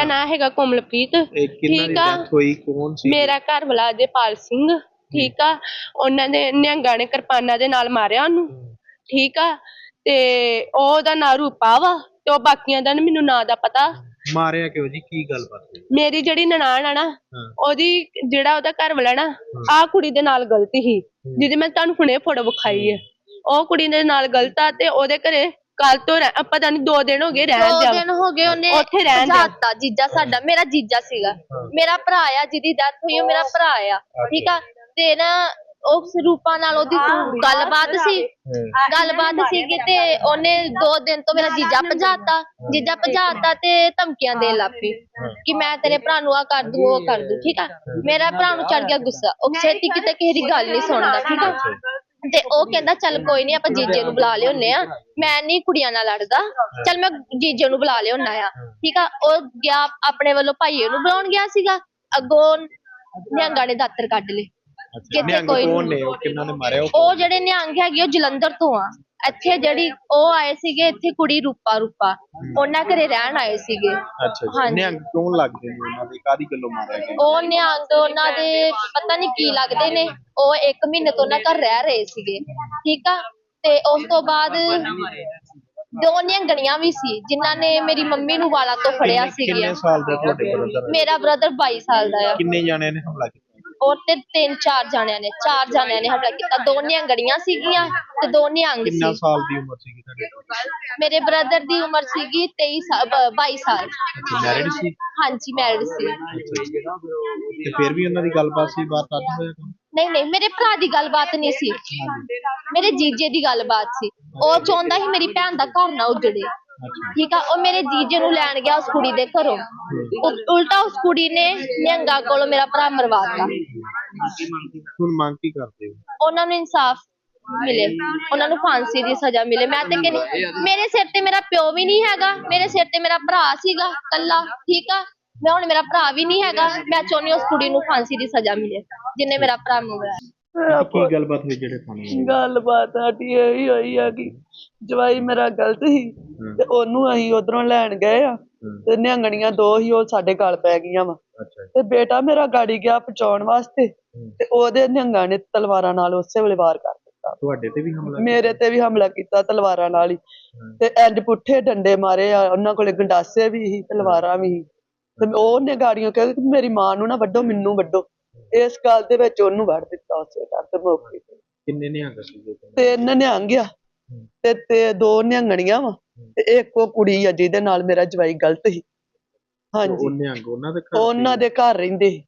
ਮੇਰਾ ਨਾਮ ਹੈਗਾ ਕੋਮਲਪ੍ਰੀਤ। ਇਹ ਕਿੰਨਾ ਦੀ ਠੀਕ ਆ? ਡੈਥ ਹੋਈ? ਕੌਣ ਸੀ? ਮੇਰਾ ਘਰ ਵਾਲਾ ਜੇਪਾਲ ਸਿੰਘ। ਠੀਕ ਆ? ਉਹਨਾਂ ਦੇ ਨਿਹੰਗਾਂ ਨੇ ਕਿਰਪਾਨਾਂ ਦੇ ਨਾਲ ਮਾਰਿਆ ਉਹਨੂੰ। ਠੀਕ ਆ? ਤੇ ਉਹ ਉਹਦਾ ਨਾਂ ਰੂਪਾ ਵਾ ਤੇ ਉਹ ਬਾਕੀਆਂ ਦਾ ਨੀ ਮੈਨੂੰ ਨਾਂ ਦਾ ਪਤਾ। ਮਾਰਿਆ ਕਿਉਂ ਜੀ? ਕੀ ਗੱਲਬਾਤ ਹੋਈ? ਮੇਰੀ ਜਿਹੜੀ ਨਨਾਣ ਆ ਨਾ ਹਾਂ। ਉਹਦੀ ਜਿਹੜਾ ਉਹਦਾ ਘਰ ਵਾਲਾ ਨਾ ਆਹ ਕੁੜੀ ਦੇ ਨਾਲ ਗਲਤ ਸੀ ਜਿਹਦੀ ਮੈਂ ਤੁਹਾਨੂੰ ਹੁਣੇ ਫੋਟੋ ਵਿਖਾਈ ਹੈ। ਉਹ ਕੁੜੀ ਦੇ ਨਾਲ ਗਲਤ ਆ ਤੇ ਉਹਦੇ ਘਰੇ ਕੱਲ ਤੋਂ ਰਹਿ- ਪਤਾ ਨਹੀਂ ਦੋ ਦਿਨ ਹੋ ਗਏ ਰਹਿਣ ਦੋ ਦਿਆ ਦਿਨ ਹੋ ਗਏ ਉਹਨੇ ਉੱਥੇ ਰਹਿਣ ਦਿਆ। ਭਜਾਤਾ ਜੀਜਾ ਸਾਡਾ ਮੇਰਾ ਜੀਜਾ ਸੀਗਾ। ਮੇਰਾ ਭਰਾ ਆ ਜਿਹਦੀ ਡੈਥ ਹੋਈ ਉਹ ਮੇਰਾ ਭਰਾ ਆ। ਠੀਕ ਆ? ਤੇ ਨਾ ਉਸ ਰੂਪਾ ਨਾਲ ਉਹਦੀ ਗੱਲਬਾਤ ਸੀ। ਗੱਲਬਾਤ ਸੀਗੀ ਤੇ ਉਹਨੇ ਦੋ ਦਿਨ ਤੋਂ ਮੇਰਾ ਜੀਜਾ ਭਜਾਤਾ। ਜੀਜਾ ਭਜਾਤਾ ਤੇ ਧਮਕੀਆਂ ਦੇਣ ਲੱਗ ਪਈ ਕਿ ਮੈਂ ਤੇਰੇ ਭਰਾ ਨੂੰ ਆ ਕਰ ਦੂ ਉਹ ਕਰ ਦੂ। ਠੀਕ ਆ? ਮੇਰਾ ਭਰਾ ਨੂੰ ਚੜ ਗਿਆ ਗੁੱਸਾ। ਉਹ ਛੇਤੀ ਕਿਤੇ ਕਿਸੇ ਦੀ ਗੱਲ ਨਹੀਂ ਸੁਣਦਾ। ਠੀਕ ਆ? ਤੇ ਉਹ ਕਹਿੰਦਾ ਚੱਲ ਕੋਈ ਨਹੀਂ ਆਪਾਂ ਜੀਜੇ ਨੂੰ ਬੁਲਾ ਲਿਆਉਂਦੇ ਆ। ਮੈਂ ਨਹੀਂ ਕੁੜੀਆਂ ਨਾਲ ਲੜਦਾ। ਚੱਲ ਮੈਂ ਜੀਜੇ ਨੂੰ ਬੁਲਾ ਲਿਆਉਣਾ ਆ। ਠੀਕ ਆ ਉਹ ਗਿਆ ਆਪਣੇ ਵੱਲੋਂ ਭਾਈਏ ਨੂੰ ਬੁਲਾਉਣ ਗਿਆ ਸੀਗਾ। ਅੱਗੋਂ ਨਿਹੰਗਾਂ ਨੇ ਦਾਤਰ ਕੱਢ ਲਏ। ਨਿਹੰਗ ਕੋਈ ਕੌਣ ਨੇ। ਉਹ ਕਿੰਨਾਂ ਨੇ ਮਾਰਿਆ ਉਹ ਉਹ ਜਿਹੜੇ ਨਿਹੰਗ ਹੈਗੇ ਉਹ ਜਲੰਧਰ ਤੋਂ ਆ। ਇੱਥੇ ਜਿਹੜੀ ਉਹ ਆਏ ਸੀਗੇ ਇੱਥੇ ਕੁੜੀ ਰੂਪਾ ਰੂਪਾ। ਉਹਨਾਂ ਘਰੇ ਰਹਿਣ ਆਏ ਸੀਗੇ। ਅੱਛਾ ਜੀ। ਹਾਂਜੀ। ਨਿਹੰਗ ਕਿਉਂ ਲੱਗਦੇ ਨੇ ਉਹਨਾਂ ਦੇ? ਕਾਦੀ ਗੱਲੋਂ ਮਾਰਿਆ ਗਿਆ? ਉਹ ਨਿਹੰਗ ਉਹਨਾਂ ਦੇ ਪਤਾ ਨਹੀਂ ਕੀ ਲੱਗਦੇ ਨੇ। ਉਹ ਇੱਕ ਮਹੀਨੇ ਤੋਂ ਉਹਨਾਂ ਘਰ ਰਹਿ ਰਹੇ ਸੀਗੇ। ਠੀਕ ਆ? ਤੇ ਉਸ ਤੋਂ ਬਾਅਦ ਦੋ ਨਿਹੰਗਣੀਆਂ ਵੀ ਸੀ ਜਿਨ੍ਹਾਂ ਨੇ ਮੇਰੀ ਮੰਮੀ ਨੂੰ ਵਾਲਾ ਤੋਂ ਫੜਿਆ ਕਿੰਨੇ- ਸੀਗੀਆਂ। ਕਿੰਨੇ ਸਾਲ ਦਾ ਤੁਹਾਡੇ ਬ੍ਰਦਰ ਮੇਰਾ ਬ੍ਰਦਰ 22 ਸਾਲ ਦਾ ਆ। ਕਿੰਨੇ ਜਾਣਿਆਂ ਨੇ ਹਮਲਾ ਕੀਤਾ? ਉਹ ਤੇ ਤਿੰਨ ਚਾਰ ਜਾਣਿਆਂ ਨੇ ਚਾਰ ਜਾਣਿਆਂ ਨੇ ਹਮਲਾ ਕੀਤਾ। ਦੋ ਨਿਹੰਗਣੀਆਂ ਸੀਗੀਆਂ ਤੇ ਦੋ ਨਿਹੰਗ ਕਿੰਨਾ ਸੀ। ਸਾਲ ਦੀ ਉਮਰ ਸੀਗੀ ਤੁਹਾਡੇ? ਮੇਰੇ ਬ੍ਰਦਰ ਦੀ ਉਮਰ ਸੀਗੀ 23 ਸਾਲ 22 ਸਾਲ। ਅੱਛਾ ਮੈਰਿਡ ਸੀ? ਹਾਂਜੀ ਮੈਰਿਡ ਸੀ। ਤੇ ਫਿਰ ਵੀ ਉਹਨਾਂ ਦੀ ਗੱਲਬਾਤ ਸੀ ਬਾਤ ਅੱਜ ਹੋਇਆ ਕੰਮ ਨਹੀਂ ਨਹੀਂ ਮੇਰੇ ਭਰਾ ਦੀ ਗੱਲਬਾਤ ਨਹੀਂ ਸੀ। ਮੇਰੇ ਜੀਜੇ ਦੀ ਗੱਲਬਾਤ ਸੀ। ਉਹ ਚਾਹੁੰਦਾ ਸੀ ਮੇਰੀ ਭੈਣ ਦਾ ਘਰ ਨਾ ਉਜੜੇ। ਠੀਕ ਆ ਉਹ ਮੇਰੇ ਜੀਜੇ ਨੂੰ ਲੈਣ ਗਿਆ ਉਸ ਕੁੜੀ ਦੇ ਘਰੋਂ। ਉ- ਉਲਟਾ ਉਸ ਕੁੜੀ ਨੇ ਨਿਹੰਗਾ ਕੋਲੋਂ ਮੇਰਾ ਭਰਾ ਮਰਵਾਤਾ ਹੁਣ ਮੰਗ ਕੀ ਕਰਦੇ ਹੋ? ਉਹਨਾਂ ਨੂੰ ਇਨਸਾਫ ਮਿਲੇ। ਉਹਨਾਂ ਨੂੰ ਫਾਂਸੀ ਦੀ ਸਜ਼ਾ ਮਿਲੇ। ਮੈਂ ਤੇ ਕਹਿੰਦੀ ਮੇਰੇ ਸਿਰ ਤੇ ਮੇਰਾ ਪਿਓ ਵੀ ਨਹੀਂ ਹੈਗਾ। ਮੇਰੇ ਸਿਰ ਤੇ ਮੇਰਾ ਭਰਾ ਸੀਗਾ ਕੱਲਾ ਠੀਕ ਆ? ਮੈਂ ਹੁਣ ਮੇਰਾ ਭਰਾ ਵੀ ਨਹੀਂ ਹੈਗਾ। ਮੈਂ ਚਾਹੁੰਦੀ ਹਾਂ ਉਸ ਕੁੜੀ ਨੂੰ ਫਾਂਸੀ ਦੀ ਸਜ਼ਾ ਮਿਲੇ ਜਿੰਨੇ ਮੇਰਾ ਭਰਾ ਮਰਵਾਇਆ ਕੀ ਗੱਲਬਾਤ ਹੋਈ ਜਿਹੜੇ ਥਾਣੇ ਗੱਲਬਾਤ ਸਾਡੀ ਇਹੀ ਹੋਈ ਆ ਕਿ ਜਵਾਈ ਮੇਰਾ ਗਲਤ ਸੀ ਤੇ ਉਹਨੂੰ ਅਸੀਂ ਉਧਰੋਂ ਲੈਣ ਗਏ ਆ ਤੇ ਨਿਹੰਗਣੀਆਂ ਦੋ ਹੀ ਉਹ ਸਾਡੇ ਗਲ ਪੈ ਗਈਆਂ ਵਾ। ਤੇ ਬੇਟਾ ਮੇਰਾ ਗਾੜੀ ਗਿਆ ਪਹੁੰਚਾਉਣ ਵਾਸਤੇ ਤੇ ਉਹਦੇ ਨਿਹੰਗਾਂ ਨੇ ਤਲਵਾਰਾਂ ਨਾਲ ਉਸੇ ਵੇਲੇ ਵਾਰ ਕਰ ਦਿੱਤਾ। ਤੁਹਾਡੇ ਤੇ ਵੀ ਹਮਲਾ ਮੇਰੇ ਤੇ ਵੀ ਹਮਲਾ ਕੀਤਾ ਤਲਵਾਰਾਂ ਨਾਲ ਹੀ। ਤੇ ਇੰਜ ਪੁੱਠੇ ਡੰਡੇ ਮਾਰੇ ਆ ਉਹਨਾਂ ਕੋਲੇ ਗੰਡਾਸੇ ਵੀ ਸੀ ਤਲਵਾਰਾਂ ਵੀ ਸੀ। ਤੇ ਉਹਨੇ ਗਾੜੀਆਂ ਕਿਹਾ ਮੇਰੀ ਮਾਂ ਨੂੰ ਨਾ ਵੱਡੋ ਮੈਨੂੰ ਵੱਡੋ ਇਸ ਗੱਲ ਦੇ ਵਿੱਚ ਉਹਨੂੰ ਵੜ ਦਿੱਤਾ ਉਸੇ ਘਰ ਤੇ ਮੌਕੇ ਤੇ। ਕਿੰਨੇ ਨਿਹੰਗ ਸੀਗੇ ਤੇ ਇਹਨਾਂ ਨਿਹੰਗ ਆ। ਤੇ ਤੇ ਦੋ ਨਿਹੰਗਣੀਆਂ ਵਾ। ਤੇ ਇੱਕ ਉਹ ਕੁੜੀ ਆ ਜਿਹਦੇ ਨਾਲ ਮੇਰਾ ਜਵਾਈ ਗਲਤ ਸੀ। ਹਾਂਜੀ ਉਹ ਨਿਹੰਗ ਉਹਨਾਂ ਦੇ ਘਰ ਉਹਨਾਂ ਦੇ ਘਰ ਰਹਿੰਦੇ ਸੀ।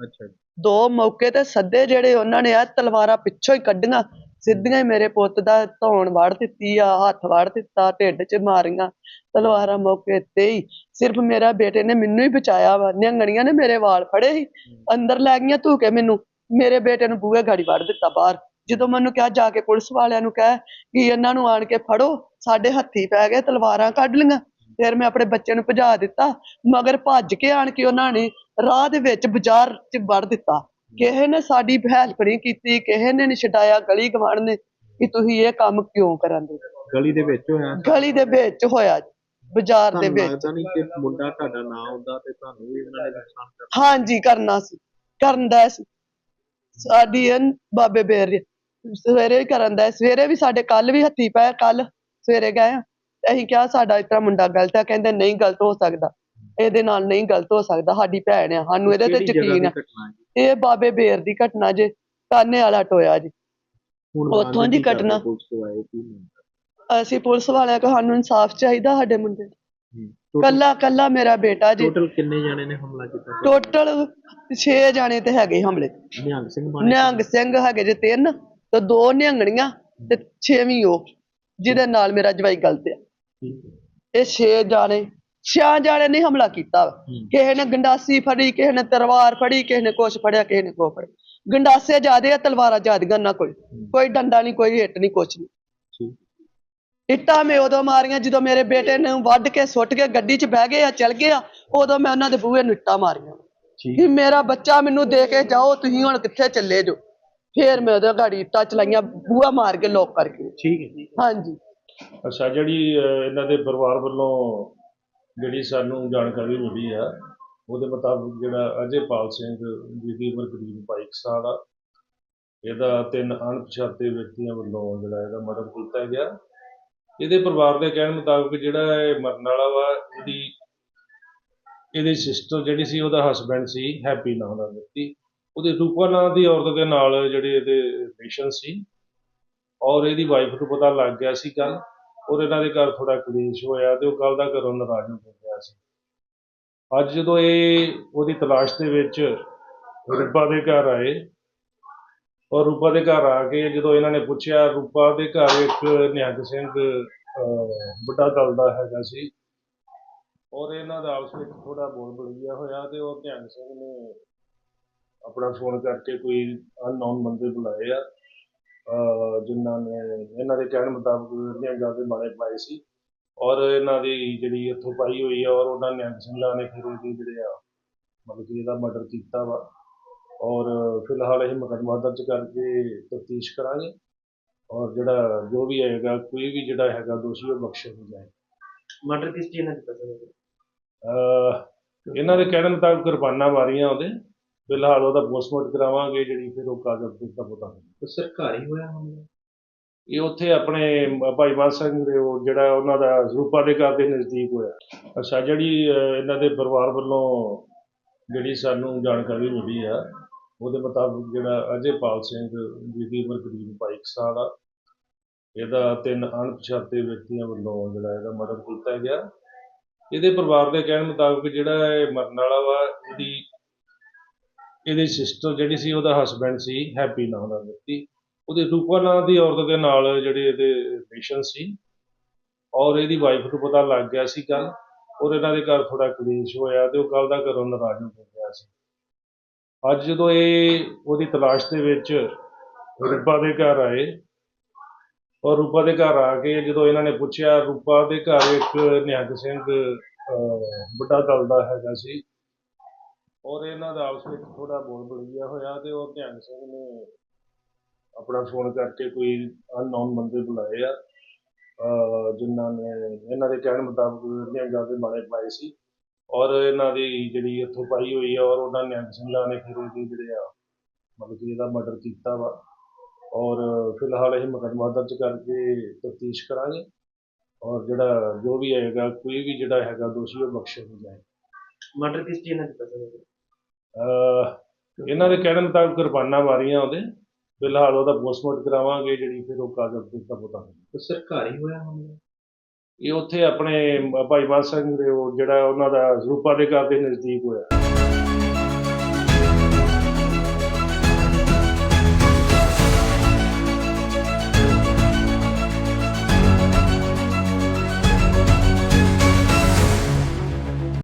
ਅੱਛਾ। ਦੋ ਮੌਕੇ ਤੇ ਸੱਦੇ ਜਿਹੜੇ ਉਹਨਾਂ ਨੇ ਆ ਤਲਵਾਰਾਂ ਪਿੱਛੋਂ ਹੀ ਕੱਢੀਆਂ। ਸਿੱਧੀਆਂ ਹੀ ਮੇਰੇ ਪੁੱਤ ਦਾ ਧੌਣ ਵੜ ਦਿੱਤੀ ਆ, ਹੱਥ ਵੜ ਦਿੱਤਾ, ਢਿੱਡ 'ਚ ਮਾਰੀਆਂ, ਤਲਵਾਰਾਂ ਮੌਕੇ ਤੇ ਹੀ। ਸਿਰਫ ਮੇਰਾ ਬੇਟੇ ਨੇ ਮੈਨੂੰ ਹੀ ਬਚਾਇਆ ਵਾ ਨਿਹੰਗਣੀਆਂ ਨੇ ਮੇਰੇ ਵਾਲ ਫੜੇ ਸੀ। ਅੰਦਰ ਲੈ ਗਈਆਂ ਧੂ ਕੇ ਮੈਨੂੰ, ਮੇਰੇ ਬੇਟੇ ਨੂੰ ਬੂਹੇ ਗਾੜੀ ਵੜ ਦਿੱਤਾ ਬਾਹਰ। ਜਦੋਂ ਮੈਨੂੰ ਕਿਹਾ, ਜਾ ਕੇ ਪੁਲਿਸ ਵਾਲਿਆਂ ਨੂੰ ਕਹਿ ਕਿ ਇਹਨਾਂ ਨੂੰ ਆਣ ਕੇ ਫੜੋ, ਸਾਡੇ ਹੱਥੀ ਪੈ ਗਏ, ਤਲਵਾਰਾਂ ਕੱਢ ਲਈਆਂ। ਫਿਰ ਮੈਂ ਆਪਣੇ ਬੱਚੇ ਨੂੰ ਭਜਾ ਦਿੱਤਾ, ਮਗਰ ਭੱਜ ਕੇ ਆਣ ਕੇ ਉਹਨਾਂ ਨੇ ਰਾਹ ਦੇ ਵਿੱਚ ਬਾਜ਼ਾਰ 'ਚ ਵੜ ਦਿੱਤਾ। ਕਿਸੇ ਨੇ ਸਾਡੀ ਹੈਲਪ ਨਹੀਂ ਕੀਤੀ ਕਿਸੇ ਨੇ ਨਹੀਂ ਛਡਾਇਆ ਗਲੀ ਗਵਾਂਢ ਨੇ ਕਿ ਤੁਸੀਂ ਇਹ ਕੰਮ ਕਿਉਂ ਕਰਾਂਦੇ? ਗਲੀ ਦੇ ਵਿੱਚ ਹੋਇਆ? ਗਲੀ ਦੇ ਵਿੱਚ ਹੋਇਆ ਜੀ, ਬਾਜ਼ਾਰ ਦੇ ਤੁਹਾਨੂੰ ਵਿੱਚ। ਲੱਗਦਾ ਨਹੀਂ ਕਿ ਮੁੰਡਾ ਤੁਹਾਡਾ ਨਾ ਹੁੰਦਾ ਤੇ ਤੁਹਾਨੂੰ ਵੀ ਉਹਨਾਂ ਨੇ ਨੁਕਸਾਨ ਕਰਨਾ? ਹਾਂਜੀ ਕਰਨਾ ਸੀ ਕਰਨ ਦਾ ਸੀ। ਸਾਡੀ ਇਹ ਬਾਬੇ ਬੇਰ ਸਵੇਰੇ ਵੀ ਕਰਨ ਦਾ ਸਵੇਰੇ ਵੀ ਸਾਡੇ ਕੱਲ ਵੀ ਹੱਥੀ ਪਏ ਕੱਲ ਸਵੇਰੇ ਗਏ ਆ। ਤੇ ਅਸੀਂ ਕਿਹਾ ਸਾਡਾ ਇਸ ਤਰ੍ਹਾਂ ਮੁੰਡਾ ਗਲਤ ਆ ਕਹਿੰਦੇ ਨਹੀਂ ਗਲਤ ਹੋ ਸਕਦਾ। ਇਹਦੇ ਨਾਲ ਨਹੀਂ ਗਲਤ ਹੋ ਸਕਦਾ ਸਾਡੀ ਭੈਣ ਆ ਸਾਨੂੰ ਇਹਦੇ ਤੇ ਕਿਹੜੀ ਜਗ੍ਹਾ ਯਕੀਨ ਆ। ਘਟਨਾ ਹੈ ਜੀ? ਇਹ ਬਾਬੇ ਬੇਰ ਦੀ ਘਟਨਾ ਜੇ ਕਾਨੇ ਵਾਲਾ ਟੋਇਆ ਜੀ। ਉੱਥੋਂ ਦੀ ਘਟਨਾ। ਅਸੀਂ ਪੁਲਿਸ ਵਾਲਿਆਂ ਕੋ ਸਾਨੂੰ ਇਨਸਾਫ ਚਾਹੀਦਾ ਸਾਡੇ ਮੁੰਡੇ ਕੱਲਾ ਕੱਲਾ ਮੇਰਾ ਬੇਟਾ ਜੀ। ਟੋਟਲ ਕਿੰਨੇ ਜਾਣੇ ਨੇ ਹਮਲਾ ਕੀਤਾ? ਟੋਟਲ 6 ਜਾਣੇ ਤੇ ਹੈਗੇ ਹਮਲੇ। ਨਿਹੰਗ ਸਿੰਘ ਬਾਣੇ ਨਿਹੰਗ ਸਿੰਘ ਹੈਗੇ ਜੇ ਤਿੰਨ ਤੇ ਦੋ ਨਿਹੰਗਣੀਆਂ ਤੇ ਛੇਵੀਂ ਉਹ ਜਿਹਦੇ ਨਾਲ ਮੇਰਾ ਜਵਾਈ ਗਲਤ ਆ। ਇਹ ਛੇ ਜਾਣੇ ਛਿਆਂ ਜਾਣੇ ਨੇ ਹਮਲਾ ਕੀਤਾ। ਕਿਸੇ ਨੇ ਗੰਡਾਸੀ ਫੜੀ ਕਿਸੇ ਨੇ ਤਲਵਾਰ ਫੜੀ ਕਿਸੇ ਨੇ ਕੁਛ ਫੜਿਆ ਕਿਸੇ ਨੇ ਕੋ ਫੜਿਆ। ਗੰਡਾਸੇ ਜ਼ਿਆਦੇ ਆ ਤਲਵਾਰਾਂ ਜ਼ਿਆਦੀਆਂ ਨਾ ਕੋਈ। ਕੋਈ ਡੰਡਾ ਨਹੀਂ ਕੋਈ ਹਿੱਟ ਨਹੀਂ ਕੁਛ ਨਹੀਂ। ਠੀਕ। ਇੱਟਾਂ ਮੈਂ ਉਦੋਂ ਮਾਰੀਆਂ ਜਦੋਂ ਮੇਰੇ ਬੇਟੇ ਨੂੰ ਵੱਢ ਕੇ ਸੁੱਟ ਕੇ ਗੱਡੀ 'ਚ ਬਹਿ ਗਏ ਆ ਚਲ ਗਏ ਆ ਉਦੋਂ ਮੈਂ ਉਹਨਾਂ ਦੇ ਬੂਹੇ ਨੂੰ ਇੱਟਾਂ ਮਾਰੀਆਂ। ਠੀਕ। ਕਿ ਮੇਰਾ ਬੱਚਾ ਮੈਨੂੰ ਦੇ ਕੇ ਜਾਓ ਤੁਸੀਂ ਹੁਣ ਕਿੱਥੇ ਚੱਲੇ ਜੋ। ਫੇਰ ਮੈਂ ਉਹਦੇ ਗਾੜੀ ਇੱਟਾਂ ਚਲਾਈਆਂ ਬੂਹਾ ਮਾਰ ਕੇ ਲੋਕ ਕਰਕੇ। ਠੀਕ ਹੈ ਜੀ। ਹਾਂਜੀ। ਅੱਛਾ ਜਿਹੜੀ ਇਹਨਾਂ ਦੇ ਪਰਿਵਾਰ ਵੱਲੋਂ ਜਿਹੜੀ ਸਾਨੂੰ ਜਾਣਕਾਰੀ ਮਿਲੀ ਆ, ਉਹਦੇ ਮੁਤਾਬਕ ਜਿਹੜਾ ਅਜੇਪਾਲ ਸਿੰਘ ਜੀ ਦੀ ਉਮਰ ਕਰੀਬ 22 ਕੁ ਸਾਲ ਆ। ਇਹਦਾ ਤਿੰਨ ਅਣਪਛਾਤੇ ਵਿਅਕਤੀਆਂ ਵੱਲੋਂ ਜਿਹੜਾ ਇਹਦਾ ਮਰਡਰ ਕੀਤਾ ਗਿਆ। ਇਹਦੇ ਪਰਿਵਾਰ ਦੇ ਕਹਿਣ ਮੁਤਾਬਕ ਜਿਹੜਾ ਇਹ ਮਰਨ ਵਾਲਾ ਵਾ, ਇਹਦੀ ਇਹਦੀ ਸਿਸਟਰ ਜਿਹੜੀ ਸੀ, ਉਹਦਾ ਹਸਬੈਂਡ ਸੀ, ਹੈਪੀ ਨਾਂ ਦਾ ਵਿਅਕਤੀ। ਉਹਦੇ ਰੂਪਾ ਨਾਂ ਦੀ ਔਰਤ ਦੇ ਨਾਲ ਜਿਹੜੇ ਇਹਦੇ ਰਿਲੇਸ਼ਨ ਸੀ। ਔਰ ਇਹਦੀ ਵਾਈਫ ਨੂੰ ਪਤਾ ਲੱਗ ਗਿਆ ਸੀ ਗੱਲ ਔਰ ਇਹਨਾਂ ਦੇ ਘਰ ਥੋੜਾ ਕਲੇਸ਼ ਹੋਇਆ ਤੇ ਉਹ ਕੱਲ ਦਾ ਘਰੋਂ ਨਾਰਾਜ਼ ਹੋ ਗਿਆ ਸੀ। ਅੱਜ ਜਦੋਂ ਇਹ ਉਹਦੀ ਤਲਾਸ਼ ਦੇ ਵਿੱਚ ਰੂਪਾ ਦੇ ਘਰ ਆਏ ਔਰ ਰੂਪਾ ਦੇ ਘਰ ਆ ਕੇ ਜਦੋਂ ਇਹਨਾਂ ਨੇ ਪੁੱਛਿਆ ਰੂਪਾ ਦੇ ਘਰ ਇੱਕ ਨਿਹੰਗ ਸਿੰਘ ਅਹ, ਵੱਡਾ ਦਲ ਦਾ ਹੈਗਾ ਸੀ ਔਰ ਇਹਨਾਂ ਦਾ ਆਪਸ ਵਿੱਚ ਥੋੜਾ ਬੋਲ ਬਲਈਆ ਹੋਇਆ ਤੇ ਉਹ ਨਿਹੰਗ ਸਿੰਘ ਨੇ ਆਪਣਾ ਫੋਨ ਕਰਕੇ ਕੋਈ ਅਨਨੋਨ ਬੰਦੇ ਬੁਲਾਏ ਆ। ਜਿਨ੍ਹਾਂ ਨੇ ਇਹਨਾਂ ਦੇ ਕਹਿਣ ਮੁਤਾਬਕ ਨਿਹੰਗਾਂ ਦੇ ਬਾਰੇ ਪਾਏ ਸੀ। ਔਰ ਇਹਨਾਂ ਦੀ ਜਿਹੜੀ ਇੱਥੋਂ ਪਾਈ ਹੋਈ ਆ ਔਰ ਉਹਨਾਂ ਨਿਹੰਗ ਸਿੰਘਾਂ ਨੇ ਫਿਰ ਇਹਦੀ ਜਿਹੜੇ ਆ ਮਤਲਬ ਕਿ ਇਹਦਾ ਮਰਡਰ ਕੀਤਾ ਵਾ। ਔਰ ਫਿਲਹਾਲ ਅਸੀਂ ਮੁਕੱਦਮਾ ਦਰਜ ਕਰਕੇ ਤਫਤੀਸ਼ ਕਰਾਂਗੇ। ਔਰ ਜਿਹੜਾ ਜੋ ਵੀ ਹੈਗਾ ਕੋਈ ਵੀ ਜਿਹੜਾ ਹੈਗਾ ਦੋਸ਼ੀ ਉਹ ਬਖਸ਼ਿਆ ਨਹੀਂ ਜਾਏ ਮਰਡਰ ਕਿਸ ਚੀਜ਼ ਨਾਲ ਕੀਤਾ ਸਰ ਇਹਨਾਂ ਦੇ ਕਹਿਣ ਮੁਤਾਬਕ ਕਿਰਪਾਨਾਂ ਮਾਰੀਆਂ ਉਹਦੇ। ਫਿਲਹਾਲ ਉਹਦਾ ਪੋਸਟਮਾਰਟਮ ਕਰਾਵਾਂਗੇ ਜਿਹੜੀ ਫਿਰ ਉਹ ਕਾਗਜ਼ ਤੇ ਦਾ ਪਤਾ ਹੋਊਗਾ ਸਰ ਘਰ ਹੀ ਹੋਇਆ ਹਮਲਾ ਇਹ ਉੱਥੇ ਆਪਣੇ ਭਾਈ ਮਾਨ ਸਿੰਘ ਦੇ ਉਹ ਜਿਹੜਾ ਉਹਨਾਂ ਦਾ ਰੂਪਾ ਦੇ ਘਰ ਦੇ ਨਜ਼ਦੀਕ ਹੋਇਆ। ਅੱਛਾ ਜਿਹੜੀ ਇਹਨਾਂ ਦੇ ਪਰਿਵਾਰ ਵੱਲੋਂ ਜਿਹੜੀ ਸਾਨੂੰ ਜਾਣਕਾਰੀ ਮਿਲੀ ਆ ਉਹਦੇ ਮੁਤਾਬਕ ਜਿਹੜਾ ਅਜੇਪਾਲ ਸਿੰਘ ਜਿਹਦੀ ਉਮਰ ਕਰੀਬ 22 ਕੁ ਸਾਲ ਆ। ਇਹਦਾ ਤਿੰਨ ਅਣਪਛਾਤੇ ਵਿਅਕਤੀਆਂ ਵੱਲੋਂ ਜਿਹੜਾ ਇਹਦਾ ਮਰਡਰ ਕੀਤਾ ਗਿਆ। ਇਹਦੇ ਪਰਿਵਾਰ ਦੇ ਕਹਿਣ ਮੁਤਾਬਕ ਜਿਹੜਾ ਇਹ ਮਰਨ ਵਾਲਾ ਵਾ ਇਹਦੀ ਇਹਦੀ ਸਿਸਟਰ ਜਿਹੜੀ ਸੀ ਉਹਦਾ ਹਸਬੈਂਡ ਸੀ ਹੈਪੀ ਨਾਂ ਦਾ ਵਿਅਕਤੀ। ਉਹਦੇ ਰੂਪਾ ਨਾਂ ਦੀ ਔਰਤ ਦੇ ਨਾਲ ਜਿਹੜੇ ਇਹਦੇ ਰਿਲੇਸ਼ਨ ਸੀ। ਔਰ ਇਹਦੀ ਵਾਈਫ ਨੂੰ ਪਤਾ ਲੱਗ ਗਿਆ ਸੀ ਕੱਲ ਔਰ ਇਹਨਾਂ ਦੇ ਘਰ ਥੋੜਾ ਕਲੇਸ਼ ਹੋਇਆ ਤੇ ਉਹ ਕੱਲ ਦਾ ਘਰੋਂ ਨਾਰਾਜ਼ ਹੋ ਗਿਆ ਸੀ। ਅੱਜ ਜਦੋਂ ਇਹ ਉਹਦੀ ਤਲਾਸ਼ ਦੇ ਵਿੱਚ ਰੂਪਾ ਦੇ ਘਰ ਆਏ ਔਰ ਰੂਪਾ ਦੇ ਘਰ ਆ ਕੇ ਜਦੋਂ ਇਹਨਾਂ ਨੇ ਪੁੱਛਿਆ ਰੂਪਾ ਦੇ ਘਰ ਇੱਕ ਨਿਹੰਗ ਸਿੰਘ ਅਹ, ਵੱਡਾ ਦਲ ਦਾ ਹੈਗਾ ਸੀ। ਔਰ ਇਹਨਾਂ ਦਾ ਆਪਸ ਵਿੱਚ ਥੋੜਾ ਬੋਲ ਬਲਈਆ ਹੋਇਆ ਤੇ ਉਹ ਨਿਹੰਗ ਸਿੰਘ ਨੇ ਆਪਣਾ ਫੋਨ ਕਰਕੇ ਕੋਈ ਅਨਨੋਨ ਬੰਦੇ ਬੁਲਾਏ ਆ। ਅਹ ਜਿਨ੍ਹਾਂ ਨੇ ਇਹਨਾਂ ਦੇ ਕਹਿਣ ਮੁਤਾਬਕ ਨਿਹੰਗਾਂ ਦੇ ਬਾਰੇ ਪਾਏ ਸੀ। ਔਰ ਇਹਨਾਂ ਦੀ ਜਿਹੜੀ ਇੱਥੋਂ ਪਾਈ ਹੋਈ ਆ ਔਰ ਉਹਨਾਂ ਨਿਹੰਗ ਸਿੰਘਾਂ ਨੇ ਫਿਰ ਉਹਦੇ ਜਿਹੜੇ ਆ, ਮਤਲਬ ਕਿ ਇਹਦਾ ਮਰਡਰ ਕੀਤਾ ਵਾ। ਔਰ ਫਿਲਹਾਲ ਅਸੀਂ ਮੁਕੱਦਮਾ ਦਰਜ ਕਰਕੇ ਤਫਤੀਸ਼ ਕਰਾਂਗੇ। ਔਰ ਜਿਹੜਾ ਜੋ ਵੀ ਹੈਗਾ, ਕੋਈ ਵੀ ਜਿਹੜਾ ਹੈਗਾ ਦੋਸ਼ੀ ਉਹ ਬਖਸ਼ਿਆ ਨਹੀਂ ਜਾਏ। ਮਰਡਰ ਕਿਸ ਚੀਜ਼ ਨਾਲ ਕੀਤਾ ਸਰ ਇਹਨਾਂ ਦੇ ਕਹਿਣ ਮੁਤਾਬਕ ਕਿਰਪਾਨਾਂ ਮਾਰੀਆਂ ਉਹਦੇ। ਫਿਲਹਾਲ ਉਹਦਾ ਪੋਸਟਮਾਰਟਮ ਕਰਾਵਾਂਗੇ ਜਿਹੜੀ ਫਿਰ ਉਹ ਕਾਗਜ਼ ਤੇ ਦਾ ਪਤਾ ਹੋਊਗਾ ਸਰ ਘਰ ਹੀ ਹੋਇਆ ਹਮਲਾ ਇਹ ਉੱਥੇ ਆਪਣੇ ਭਾਈ ਮਾਨ ਸਿੰਘ ਦੇ ਉਹ ਜਿਹੜਾ ਉਹਨਾਂ ਦਾ ਰੂਪਾ ਦੇ ਘਰ ਦੇ ਨਜ਼ਦੀਕ ਹੋਇਆ।